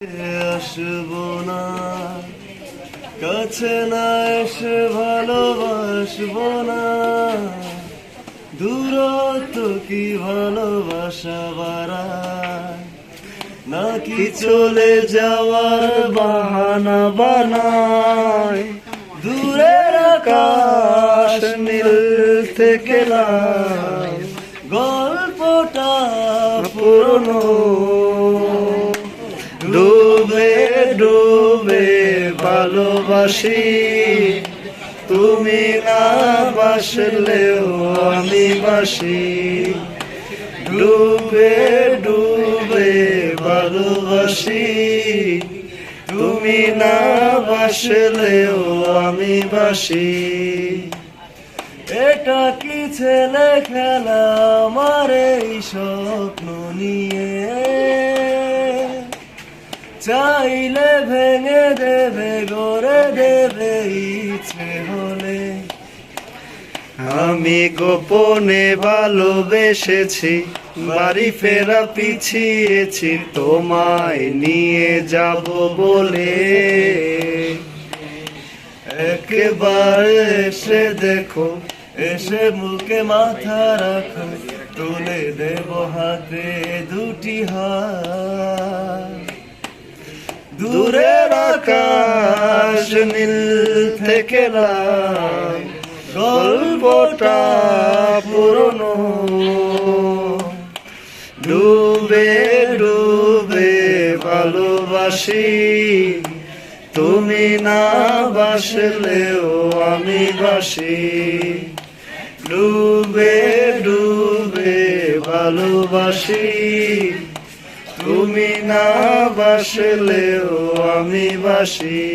আসব না। কাছে না এসে ভালোবাসব না। দূরত্ব কি ভালোবাসা নাকি চলে যাওয়ার বাহানা বানায়? দূরের আকাশ নীল থেকে গল্পটা পুরনো ডুবে ভালোবাসি। তুমি না বাসলেও আমি বাসি। ডুবে ডুবে ভালোবাসি। তুমি না বাসলেও আমি বাসি। এটা কি ছেলে খেলা? চাইলে ভেঙে দেবে, গড়ে দেবে ইচ্ছে হলে। আমি গোপনে ভালোবেসেছি, বাড়ি ফেরা পিছিয়েছি, তোমায় নিয়ে যাব বলে। একবার এসে দেখো, এসে মুখে মাথা রাখো, তুলে দেব হাতে দুটি হাত। দূরের আকাশ নীল থেকে গল্পটা পুরনো। ডুবে ডুবে ভালোবাসি। তুমি না বাসলেও আমি বাসি। ডুবে ডুবে ভালোবাসি। তুমি না বাসলেও আমি বাসি।